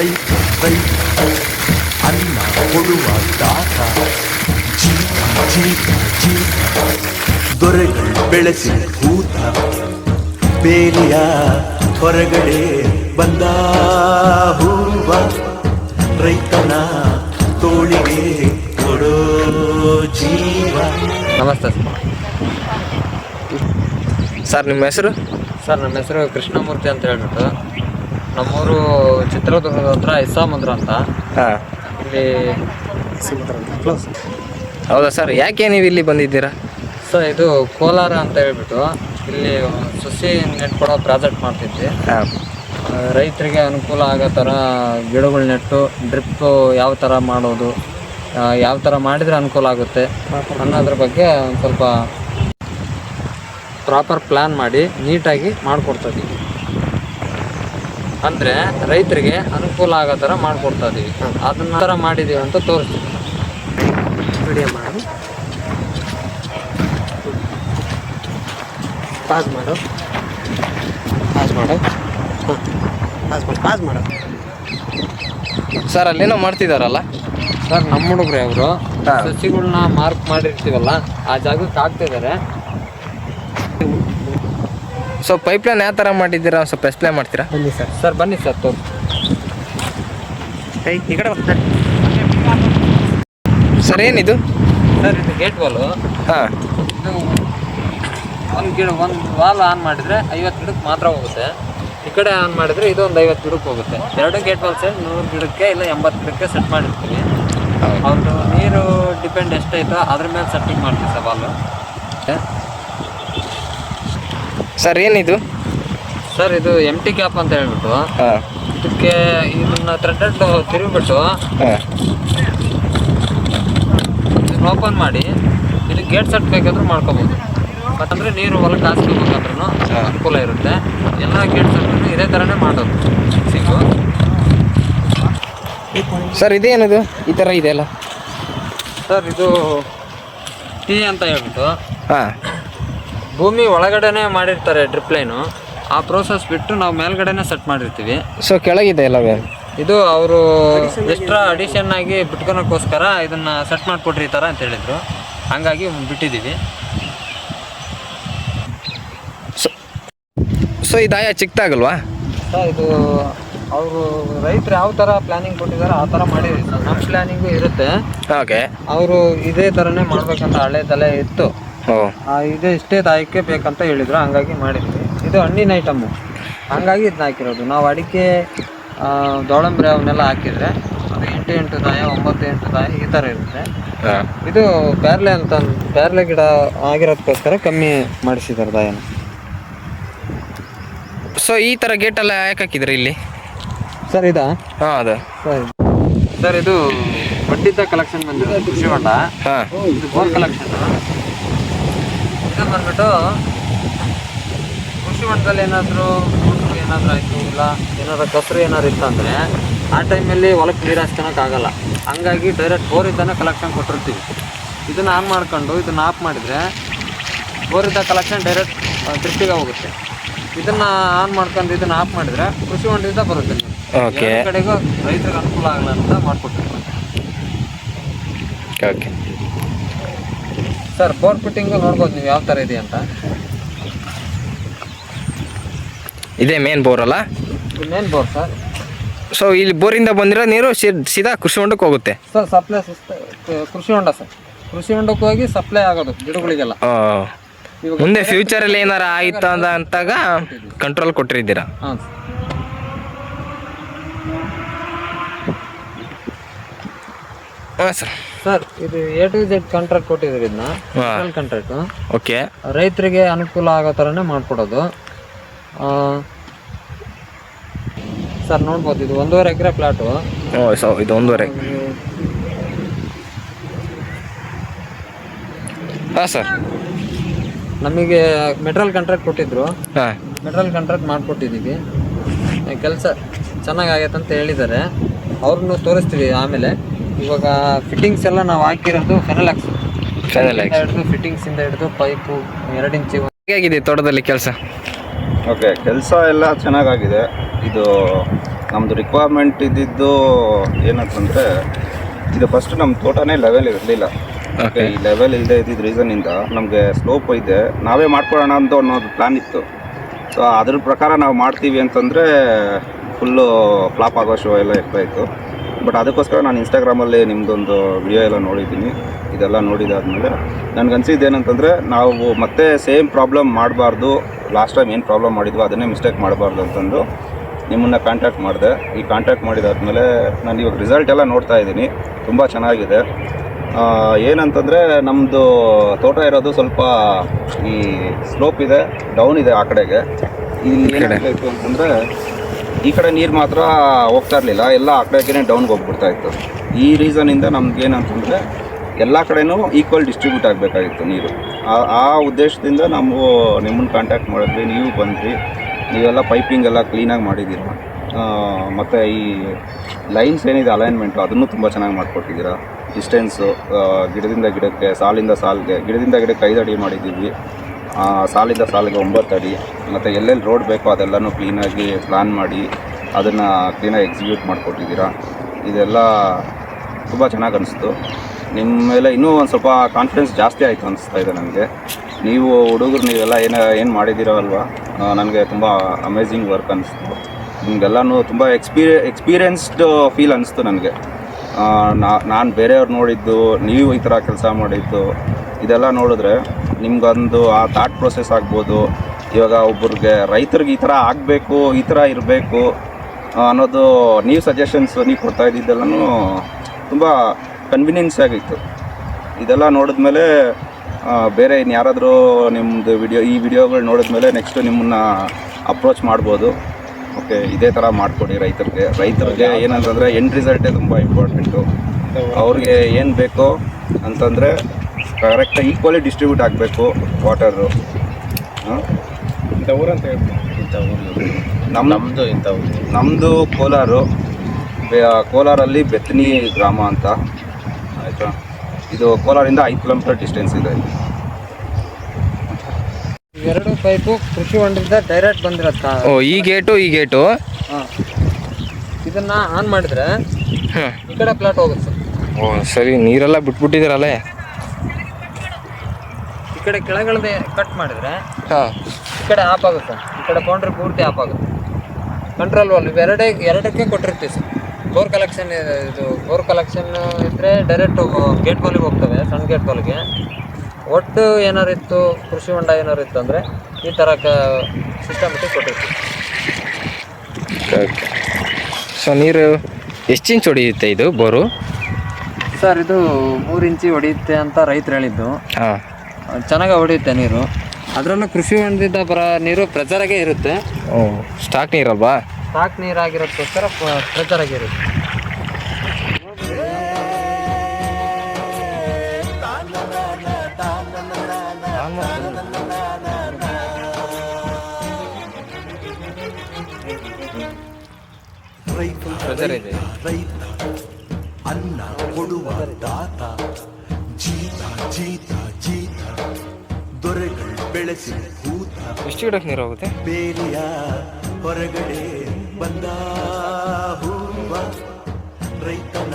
ರೈತ ರೈತ ಅನ್ನ ಕೊಡುವ ದಾತ ಜೀವ ಜೀವ ಜೀವ ದೊರೆಗಳು ಬೆಳೆಸಿ ಭೂತ ಬೇಲಿಯ ಹೊರಗಡೆ ಬಂದ ಹೂವ ರೈತನ ತೋಳಿಗೆ ಕೊಡೋ ಜೀವ ನಮಸ್ತೆ ಸರ್ ನಿಮ್ಮ ಹೆಸರು ಸರ್ ನನ್ನ ಹೆಸರು ಕೃಷ್ಣಮೂರ್ತಿ ಅಂತ ಹೇಳ್ಬಿಟ್ಟು ನಮ್ಮೂರು ಚಿತ್ರದುರ್ಗದ ಹತ್ರ ಇಸ್ಸಾಮಂದ್ರ ಅಂತ. ಹಾಂ. ಇಲ್ಲಿ ಹೌದಾ ಸರ್ ಯಾಕೆ ನೀವು ಇಲ್ಲಿ ಬಂದಿದ್ದೀರಾ? ಸರ್ ಇದು ಕೋಲಾರ ಅಂತ ಹೇಳ್ಬಿಟ್ಟು ಇಲ್ಲಿ ಸಸಿ ನೆಟ್ಕೊಡೋ ಪ್ರಾಜೆಕ್ಟ್ ಮಾಡ್ತಿದ್ವಿ. ಹಾಂ. ರೈತರಿಗೆ ಅನುಕೂಲ ಆಗೋ ಥರ ಗಿಡಗಳು ನೆಟ್ಟು ಡ್ರಿಪ್ಪು ಯಾವ ಥರ ಮಾಡೋದು ಯಾವ ಥರ ಮಾಡಿದರೆ ಅನುಕೂಲ ಆಗುತ್ತೆ ಅನ್ನೋದ್ರ ಬಗ್ಗೆ ಒಂದು ಸ್ವಲ್ಪ ಪ್ರಾಪರ್ ಪ್ಲ್ಯಾನ್ ಮಾಡಿ ನೀಟಾಗಿ ಮಾಡಿಕೊಡ್ತಾ ಇದ್ದೀವಿ. ಅಂದರೆ ರೈತರಿಗೆ ಅನುಕೂಲ ಆಗೋ ಥರ ಮಾಡ್ಕೊಡ್ತಾ ಇದೀವಿ. ಅದನ್ನ ಥರ ಮಾಡಿದ್ದೀವಿ ಅಂತ ತೋರಿಸ್ತೀವಿ ವಿಡಿಯೋ ಮಾಡಿ. ಪಾಸ್ ಮಾಡು. ಪಾಸ್ ಮಾಡು. ಪಾಸ್ ಮಾಡು. ಪಾಸ್ ಮಾಡು. ಸರ್ ಅಲ್ಲೇನೋ ಮಾಡ್ತಿದಾರಲ್ಲ? ಸರ್ ನಮ್ಮ ಹುಡುಗ್ರೆ ಅವರು. ಸಸಿಗಳನ್ನ ಮಾರ್ಕ್ ಮಾಡಿರ್ತೀವಲ್ಲ ಆ ಜಾಗಕ್ಕೆ ಹಾಕ್ತಿದ್ದಾರೆ ಸೊ ಪೈಪ್ಲೈನ್ ಯಾವ ಥರ ಮಾಡಿದ್ದೀರಾ? ಒಂದು ಸ್ವಲ್ಪ ಎಕ್ಸ್ಪ್ಲೈನ್ ಮಾಡ್ತೀರಾ? ಬನ್ನಿ ಸರ್. ಸರ್ ಬನ್ನಿ ಸರ್ ತೋರಿ. ಏಯ್ ಈ ಕಡೆ ಸರ್ ಏನಿದು? ಸರ್ ಇದು ಗೇಟ್ ವಾಲ್ ಹಾಂ. ಇದು ಒಂದು ಗಿಡ ಒಂದು ವಾಲ್ ಆನ್ ಮಾಡಿದ್ರೆ ಐವತ್ತು ಗಿಡಕ್ಕೆ ಮಾತ್ರ ಹೋಗುತ್ತೆ. ಈ ಕಡೆ ಆನ್ ಮಾಡಿದ್ರೆ ಇದು ಒಂದು ಐವತ್ತು ಗಿಡಕ್ಕೆ ಹೋಗುತ್ತೆ. ಎರಡು ಗೇಟ್ ವಾಲ್ ಸೆಟ್ ನೂರು ಗಿಡಕ್ಕೆ ಇಲ್ಲ ಎಂಬತ್ತು ಗಿಡಕ್ಕೆ ಸೆಟ್ ಮಾಡಿರ್ತೀವಿ. ಅವ್ರದ್ದು ನೀರು ಡಿಪೆಂಡ್ ಎಷ್ಟೈತೋ ಅದ್ರ ಮೇಲೆ ಸೆಟ್ಟಿಂಗ್ ಮಾಡ್ತೀವಿ ಸರ್ ವಾಲು ಸರ್ ಏನಿದು? ಸರ್ ಇದು ಎಂ ಟಿ ಕ್ಯಾಪ್ ಅಂತ ಹೇಳ್ಬಿಟ್ಟು ಹಾಂ. ಇದಕ್ಕೆ ಇದನ್ನ ಥ್ರೆಡ್ ತಿರುಗಿಬಿಟ್ಟು ಓಪನ್ ಮಾಡಿ ಇದು ಗೇಟ್ ಸೆಟ್ ಬೇಕಾದ್ರೂ ಮಾಡ್ಕೋಬೋದು. ಮತ್ತಂದ್ರೆ ನೀರು ಹೊಲಕ್ಕೆ ಹಾಸ್ಕೋಬೇಕಂದ್ರೂ ಅನುಕೂಲ ಇರುತ್ತೆ. ಎಲ್ಲ ಗೇಟ್ ಸೆಟ್ ಇದೇ ಥರನೇ ಮಾಡೋದು. ಸಿಗು ಸರ್ ಇದೇನಿದು? ಈ ಥರ ಇದೆಯಲ್ಲ? ಸರ್ ಇದು ಟೀ ಅಂತ ಹೇಳ್ಬಿಟ್ಟು ಹಾಂ. ಭೂಮಿ ಒಳಗಡೆನೆ ಮಾಡಿರ್ತಾರೆ ಡ್ರಿಪ್ ಲೈನು ಆ ಪ್ರೋಸೆಸ್ ಬಿಟ್ಟು ನಾವು ಮೇಲ್ಗಡೆನೆ ಸೆಟ್ ಮಾಡಿರ್ತೀವಿ. ಸೊ ಕೆಳಗಿದೆ ಎಲ್ಲವೇ ಇದು ಅವರು ಎಕ್ಸ್ಟ್ರಾ ಅಡಿಷನ್ ಆಗಿ ಬಿಟ್ಕೊಳಕ್ಕೋಸ್ಕರ ಇದನ್ನ ಸೆಟ್ ಮಾಡಿಕೊಟ್ರಿ ಈ ಥರ ಅಂತ ಹೇಳಿದ್ರು. ಹಂಗಾಗಿ ಬಿಟ್ಟಿದ್ದೀವಿ. ಸೊ ಇದು ಆಯಾ ಚಿಕ್ಕದಾಗಲ್ವಾ ಸರ್ ಇದು ಅವರು ರೈತರು ಯಾವ ಥರ ಪ್ಲಾನಿಂಗ್ ಕೊಟ್ಟಿದ್ದಾರೆ ಆ ಥರ ಮಾಡಿರ್ತಾರೆ. ನಮ್ಮ ಪ್ಲಾನಿಂಗು ಇರುತ್ತೆ. ಓಕೆ ಅವರು ಇದೇ ಥರನೇ ಮಾಡ್ಬೇಕಂತ ಹಳೆ ತಲೆ ಇತ್ತು. ಆ, ಇದು ಇಷ್ಟೇ ತಾಯಕ್ಕೆ ಬೇಕಂತ ಹೇಳಿದ್ರು ಹಂಗಾಗಿ ಮಾಡಿದ್ವಿ. ಇದು ಹಣ್ಣಿನ ಐಟಮು. ಹಂಗಾಗಿ ಇದನ್ನ ಹಾಕಿರೋದು. ನಾವು ಅಡಿಕೆ ಆ, ದಾಳಂಬ್ರಿ ಅವನ್ನೆಲ್ಲ ಹಾಕಿದ್ರೆ ಅದು ಎಂಟು ಎಂಟು ತಾಯಿ ಒಂಬತ್ತು ಎಂಟು ತಾಯಿ ಈ ಥರ ಇರುತ್ತೆ. ಹಾಂ. ಇದು ಪ್ಯಾರ್ಲೆ ಅಂತ ಪ್ಯಾರ್ಲೆ ಗಿಡ ಆಗಿರೋದಕ್ಕೋಸ್ಕರ ಕಮ್ಮಿ ಮಾಡಿಸಿದ್ದಾರೆ ದಾಯನ ಸೊ ಈ ಥರ ಗೇಟೆಲ್ಲ ಯಾಕೆ ಹಾಕಿದ್ರಿ ಇಲ್ಲಿ? ಸರ್ ಇದಾ? ಹಾಂ ಅದು. ಸರ್. ಸರ್ ಇದು ಬಡ್ಡಿದ್ದ ಕಲೆಕ್ಷನ್ ಬಂದಿದೆ ಕೃಷಿ ಹೊಂಡ. ಹಾಂ. ಇದು ಬೋರ್ ಕಲೆಕ್ಷನ್ ಬಂದ್ಬಿಟ್ಟು ಕೃಷಿ ಹೊಂಡದಲ್ಲಿ ಏನಾದರೂ ಏನಾದರೂ ಆಯಿತು ಇಲ್ಲ ಏನಾದ್ರು ಕಸರು ಏನಾದ್ರು ಇತ್ತಂದರೆ ಆ ಟೈಮಲ್ಲಿ ಹೊಲಕ್ಕೆ ನೀರು ಹಾಸ್ಕೊಳಕ್ಕಾಗಲ್ಲ ಹಂಗಾಗಿ ಡೈರೆಕ್ಟ್ ಬೋರಿಂದನೇ ಕಲೆಕ್ಷನ್ ಕೊಟ್ಟಿರ್ತೀವಿ. ಇದನ್ನು ಆನ್ ಮಾಡ್ಕೊಂಡು ಇದನ್ನು ಆಫ್ ಮಾಡಿದರೆ ಬೋರಿದ್ದ ಕಲೆಕ್ಷನ್ ಡೈರೆಕ್ಟ್ ತೃಪ್ತಿಗೆ ಹೋಗುತ್ತೆ. ಇದನ್ನು ಆನ್ ಮಾಡ್ಕೊಂಡು ಇದನ್ನು ಆಫ್ ಮಾಡಿದರೆ ಕೃಷಿ ಹೊಂಡದಿಂದ ಬರುತ್ತೆ ಓಕೆ ಕಡೆಗೂ ರೈತರಿಗೆ ಅನುಕೂಲ ಆಗಲ್ಲ ಅಂತ ಮಾಡಿಕೊಟ್ಟಿರ್ತೀವಿ. ಓಕೆ ಸರ್ ಬೋರ್ ಫಿಟ್ಟಿಂಗು ನೋಡ್ಬೋದು ನೀವು ಯಾವ ಥರ ಇದೆ ಅಂತ. ಇದೇ ಮೇನ್ ಬೋರ್ ಅಲ್ಲ? ಮೇನ್ ಬೋರ್ ಸರ್ ಸೊ ಇಲ್ಲಿ ಬೋರಿಂದ ಬಂದಿರೋ ನೀರು ಸೀದಾ ಕೃಷಿ ಹೊಂಡಕ್ಕೆ ಹೋಗುತ್ತೆ? ಸರ್ ಸಪ್ಲೈ ಕೃಷಿ ಹೊಂಡ ಸರ್ ಕೃಷಿ ಹೊಂಡಕ್ಕೆ ಹೋಗಿ ಸಪ್ಲೈ ಆಗೋದು ಗಿಡಗಳಿಗೆಲ್ಲ. ಮುಂದೆ ಫ್ಯೂಚರ್ ಫ್ಯೂಚರಲ್ಲಿ ಏನಾರ ಆಯ್ತು ಅಂತ ಅಂತಾಗ ಕಂಟ್ರೋಲ್ ಕೊಟ್ಟಿದ್ದೀರಾ ಹಾಂ ಹಾಂ ಸರ್ ಸರ್ ಇದು ಎ ಟು ಜೆಡ್ ಕಾಂಟ್ರಾಕ್ಟ್ ಕೊಟ್ಟಿದ್ದೀರಿ ಇದನ್ನ ಕಾಂಟ್ರಾಕ್ಟ್ ಕಾಂಟ್ರಾಕ್ಟು ಓಕೆ. ರೈತರಿಗೆ ಅನುಕೂಲ ಆಗೋ ಥರನೇ ಮಾಡಿಕೊಡೋದು. ಸರ್ ನೋಡ್ಬೋದು ಇದು ಒಂದೂವರೆ ಎಕರೆ ಪ್ಲಾಟು ಇದು ಒಂದೂವರೆ. ಹಾಂ ಸರ್. ನಮಗೆ ಮೆಟ್ರಲ್ ಕಾಂಟ್ರಾಕ್ಟ್ ಕೊಟ್ಟಿದ್ರು. ಮೆಟ್ರಲ್ ಕಾಂಟ್ರಾಕ್ಟ್ ಮಾಡಿಕೊಟ್ಟಿದ್ದೀವಿ. ಕೆಲಸ ಚೆನ್ನಾಗಾಗೈತೆ ಅಂತ ಹೇಳಿದ್ದಾರೆ. ಅವ್ರನ್ನೂ ತೋರಿಸ್ತೀವಿ ಆಮೇಲೆ. ಇವಾಗ ಫಿಟ್ಟಿಂಗ್ಸ್ ಎಲ್ಲ ನಾವು ಹಾಕಿರೋದು ಫೆನಲಾಕ್ಸ್ ಫೆನಲಾಕ್ಸ್ ಹಿಡಿದು ಫಿಟ್ಟಿಂಗ್ಸ್ ಇಂದ ಹಿಡಿದು ಪೈಪು ಎರಡು ಇಂಚು ಹೇಗಿದೆ ತೋಟದಲ್ಲಿ ಕೆಲಸ? ಓಕೆ ಕೆಲಸ ಎಲ್ಲ ಚೆನ್ನಾಗಾಗಿದೆ. ಇದು ನಮ್ಮದು ರಿಕ್ವೈರ್ಮೆಂಟ್ ಇದ್ದಿದ್ದು ಏನಂತಂದರೆ ಇದು ಫಸ್ಟ್ ನಮ್ಮ ತೋಟನೇ ಲೆವೆಲ್ ಇರಲಿಲ್ಲ. ಓಕೆ ಈ ಲೆವೆಲ್ ಇಲ್ಲದೆ ಇದ್ದಿದ್ದ ರೀಸನಿಂದ ನಮಗೆ ಸ್ಲೋಪ್ ಇದೆ. ನಾವೇ ಮಾಡ್ಕೊಳ್ಳೋಣ ಅಂತ ಅನ್ನೋದು ಪ್ಲ್ಯಾನ್ ಇತ್ತು. ಸೊ ಅದ್ರ ಪ್ರಕಾರ ನಾವು ಮಾಡ್ತೀವಿ ಅಂತಂದರೆ ಫುಲ್ಲು ಫ್ಲಾಪ್ ಆಗೋ ಶೋ ಎಲ್ಲ ಇರ್ತಾಯಿತ್ತು ಬಟ್ ಅದಕ್ಕೋಸ್ಕರ ನಾನು ಇನ್ಸ್ಟಾಗ್ರಾಮಲ್ಲಿ ನಿಮ್ಮದೊಂದು ವಿಡಿಯೋ ಎಲ್ಲ ನೋಡಿದ್ದೀನಿ. ಇದೆಲ್ಲ ನೋಡಿದಾದ್ಮೇಲೆ ನನಗನ್ಸಿದ್ದು ಏನಂತಂದರೆ ನಾವು ಮತ್ತೆ ಸೇಮ್ ಪ್ರಾಬ್ಲಮ್ ಮಾಡಬಾರ್ದು. ಲಾಸ್ಟ್ ಟೈಮ್ ಏನು ಪ್ರಾಬ್ಲಮ್ ಮಾಡಿದ್ವೋ ಅದನ್ನೇ ಮಿಸ್ಟೇಕ್ ಮಾಡಬಾರ್ದು ಅಂತಂದು ನಿಮ್ಮನ್ನು ಕಾಂಟ್ಯಾಕ್ಟ್ ಮಾಡಿದೆ. ಈ ಕಾಂಟ್ಯಾಕ್ಟ್ ಮಾಡಿದಾದಮೇಲೆ ನಾನು ಇವಾಗ ರಿಸಲ್ಟ್ ಎಲ್ಲ ನೋಡ್ತಾ ಇದ್ದೀನಿ. ತುಂಬ ಚೆನ್ನಾಗಿದೆ. ಏನಂತಂದರೆ ನಮ್ಮದು ತೋಟ ಇರೋದು ಸ್ವಲ್ಪ ಈ ಸ್ಲೋಪ್ ಇದೆ ಡೌನ್ ಇದೆ ಆ ಕಡೆಗೆ. ಇಲ್ಲಿ ಏನಾಗಬೇಕು ಅಂತಂದರೆ ಈ ಕಡೆ ನೀರು ಮಾತ್ರ ಹೋಗ್ತಾ ಇರಲಿಲ್ಲ. ಎಲ್ಲ ಆ ಕಡೆಗೆ ಡೌನ್ಗೆ ಹೋಗ್ಬಿಡ್ತಾ ಇತ್ತು. ಈ ರೀಸನಿಂದ ನಮ್ಗೆ ಏನಂತಂದರೆ ಎಲ್ಲ ಕಡೆನೂ ಈಕ್ವಲ್ ಡಿಸ್ಟ್ರಿಬ್ಯೂಟ್ ಆಗಬೇಕಾಗಿತ್ತು ನೀರು. ಆ- ಉದ್ದೇಶದಿಂದ ನಾವು ನಿಮ್ಮನ್ನು ಕಾಂಟ್ಯಾಕ್ಟ್ ಮಾಡಿದ್ವಿ. ನೀವು ಬಂದ್ರಿ. ನೀವೆಲ್ಲ ಪೈಪಿಂಗ್ ಎಲ್ಲ ಕ್ಲೀನಾಗಿ ಮಾಡಿದ್ದೀರ. ಮತ್ತು ಈ ಲೈನ್ಸ್ ಏನಿದೆ ಅಲೈನ್ಮೆಂಟು ಅದನ್ನು ತುಂಬ ಚೆನ್ನಾಗಿ ಮಾಡಿಕೊಟ್ಟಿದ್ದೀರಾ. ಡಿಸ್ಟೆನ್ಸು ಗಿಡದಿಂದ ಗಿಡಕ್ಕೆ, ಸಾಲಿಂದ ಸಾಲಿಗೆ, ಗಿಡದಿಂದ ಗಿಡಕ್ಕೆ ಐದು ಅಡಿ ಮಾಡಿದ್ದೀವಿ. ಸಾಲಿಂದ ಸಾಲಿಗೆ ಒಂಬತ್ತು ಅಡಿ, ಮತ್ತು ಎಲ್ಲೆಲ್ಲಿ ರೋಡ್ ಬೇಕೋ ಅದೆಲ್ಲನೂ ಕ್ಲೀನಾಗಿ ಪ್ಲ್ಯಾನ್ ಮಾಡಿ ಅದನ್ನು ಕ್ಲೀನಾಗಿ ಎಕ್ಸಿಕ್ಯೂಟ್ ಮಾಡಿಕೊಟ್ಟಿದ್ದೀರಾ. ಇದೆಲ್ಲ ತುಂಬ ಚೆನ್ನಾಗಿ ಅನಿಸ್ತು. ನಿಮ್ಮ ಮೇಲೆ ಇನ್ನೂ ಒಂದು ಸ್ವಲ್ಪ ಕಾನ್ಫಿಡೆನ್ಸ್ ಜಾಸ್ತಿ ಆಯಿತು ಅನಿಸ್ತಾ ಇದೆ ನನಗೆ. ನೀವು ಹುಡುಗರು ನೀವೆಲ್ಲ ಏನು ಏನು ಮಾಡಿದ್ದೀರಲ್ವಾ ನನಗೆ ತುಂಬ ಅಮೇಝಿಂಗ್ ವರ್ಕ್ ಅನಿಸ್ತು. ನಿಮಗೆಲ್ಲನೂ ತುಂಬ ಎಕ್ಸ್ಪೀರಿಯ ಎಕ್ಸ್ಪೀರಿಯನ್ಸ್ಡ್ ಫೀಲ್ ಅನಿಸ್ತು ನನಗೆ. ನಾನು ಬೇರೆಯವ್ರು ನೋಡಿದ್ದು, ನೀವು ಈ ಥರ ಕೆಲಸ ಮಾಡಿದ್ದು, ಇದೆಲ್ಲ ನೋಡಿದ್ರೆ ನಿಮ್ಗೊಂದು ಆ ಥಾಟ್ ಪ್ರೊಸೆಸ್ ಆಗ್ಬೋದು. ಇವಾಗ ಒಬ್ರಿಗೆ ರೈತರಿಗೆ ಈ ಥರ ಆಗಬೇಕು, ಈ ಥರ ಇರಬೇಕು ಅನ್ನೋದು ನೀವು ಸಜೆಷನ್ಸ್ ನೀವು ಕೊಡ್ತಾ ಇದ್ದಿದ್ದೆಲ್ಲನೂ ತುಂಬ ಕನ್ವಿನಿಯನ್ಸ್ ಆಗಿತ್ತು. ಇದೆಲ್ಲ ನೋಡಿದ್ಮೇಲೆ ಮೇಲೆ ಬೇರೆ ಇನ್ನು ಯಾರಾದರೂ ನಿಮ್ಮದು ವಿಡಿಯೋ ಈ ವಿಡಿಯೋಗಳು ನೋಡಿದ್ಮೇಲೆ ನೆಕ್ಸ್ಟ್ ನಿಮ್ಮನ್ನ ಅಪ್ರೋಚ್ ಮಾಡ್ಬೋದು. ಓಕೆ ಇದೇ ಥರ ಮಾಡಿಕೊಡಿ ರೈತರಿಗೆ. ರೈತರಿಗೆ ಏನಂತಂದರೆ ಎಂಡ್ ರಿಸಲ್ಟೇ ತುಂಬ ಇಂಪಾರ್ಟೆಂಟು ಅವ್ರಿಗೆ ಏನು ಬೇಕೋ ಅಂತಂದರೆ ಕರೆಕ್ಟಾಗಿ ಈಕ್ವಲಿ ಡಿಸ್ಟ್ರಿಬ್ಯೂಟ್ ಆಗಬೇಕು ವಾಟರು ಇಂಥ ಊರಂತ ಹೇಳ್ಬೋದು. ಇಂಥ ಊರು. ನಮ್ಮ ನಮ್ಮದು ಇಂಥ ಊರು. ನಮ್ಮದು ಕೋಲಾರು. ಬೆ- ಕೋಲಾರಲ್ಲಿ ಬೆತ್ನಿ ಗ್ರಾಮ ಅಂತ. ಆಯಿತಾ? ಇದು ಕೋಲಾರಿಂದ ಐದು ಕಿಲೋಮೀಟರ್ ಡಿಸ್ಟೆನ್ಸ್ ಇದೆ. ಎರಡು ಪೈಪು ಕೃಷಿ ಹೊಂಡದಿಂದ ಡೈರೆಕ್ಟ್ ಬಂದಿರತ್ತ. ಓ ಈ ಗೇಟು ಈ ಗೇಟು ಹಾಂ. ಇದನ್ನ ಆನ್ ಮಾಡಿದ್ರೆ. ಈ ಕಡೆ ಪ್ಲಾಟ್ ಹೋಗುತ್ತೆ. ಓ ಸರಿ ನೀರೆಲ್ಲ ಬಿಟ್ಬಿಟ್ಟಿದ್ದೀರಲ್ಲೇ? ಈ ಕಡೆ ಕೆಳಗಡೆ ಕಟ್ ಮಾಡಿದ್ರೆ ಹಾಂ. ಈ ಕಡೆ ಆಫ್ ಆಗುತ್ತೆ. ಈ ಕಡೆ ಬೌಂಡ್ರಿ ಪೂರ್ತಿ ಆಫ್ ಆಗುತ್ತೆ. ಕಂಟ್ರೋಲ್ ವಾಲ್ ಎರಡೇ ಎರಡಕ್ಕೆ ಕೊಟ್ಟಿರ್ತೀವಿ ಸರ್. ಬೋರ್ ಕಲೆಕ್ಷನ್ ಇದು ಬೋರ್ ಕಲೆಕ್ಷನ್ ಇದ್ದರೆ ಡೈರೆಕ್ಟ್ ಗೇಟ್ ಬಾಲಿಗೆ ಹೋಗ್ತವೆ ಸಣ್ಣ ಗೇಟ್ ಬಾಲಿಗೆ ಒಟ್ಟು ಏನಾರು ಇತ್ತು ಕೃಷಿ ಹೊಂಡ ಏನಾರು ಇತ್ತು ಅಂದರೆ ಈ ಥರ ಕ ಸಿಸ್ಟಮೆಟಿಕ್ ಕೊಟ್ಟಿರ್ತೀವಿ. ಸೊ ನೀರು ಎಷ್ಟು ಇಂಚ್ ಹೊಡೆಯುತ್ತೆ ಇದು ಬೋರು? ಸರ್ ಇದು ಮೂರು ಇಂಚಿ ಹೊಡೆಯುತ್ತೆ ಅಂತ ರೈತರು ಹೇಳಿದ್ದು. ಹಾಂ. ಚೆನ್ನಾಗಿ ಹೊಡೆಯುತ್ತೆ ನೀರು. ಅದರಲ್ಲೂ ಕೃಷಿ ಹೊಂದಿದ್ದ ಬರ ನೀರು ಪ್ರೆಜರಾಗೇ ಇರುತ್ತೆ. ಓ ಸ್ಟಾಕ್ ನೀರಲ್ವಾ? ಸ್ಟಾಕ್ ನೀರಾಗಿರೋದಕ್ಕೋಸ್ಕರ ಪ್ರೆಜರಾಗಿ ಇರುತ್ತೆ. ರೈತ ಪ್ರೆಜರ್ ಇದೆ ರೈತ ಅನ್ನ ಕೊಡುವ ದಾತ ಜೀತ ಜೀತ. ಬೆಳೆಸಿ ಭೂತ ಎಷ್ಟು ಗಿಡಕ್ಕೆ ನೀರು ಹೋಗುತ್ತೆ ಬೇಲಿಯ ಹೊರಗಡೆ ಬಂದ ಹೂವ ರೈತನ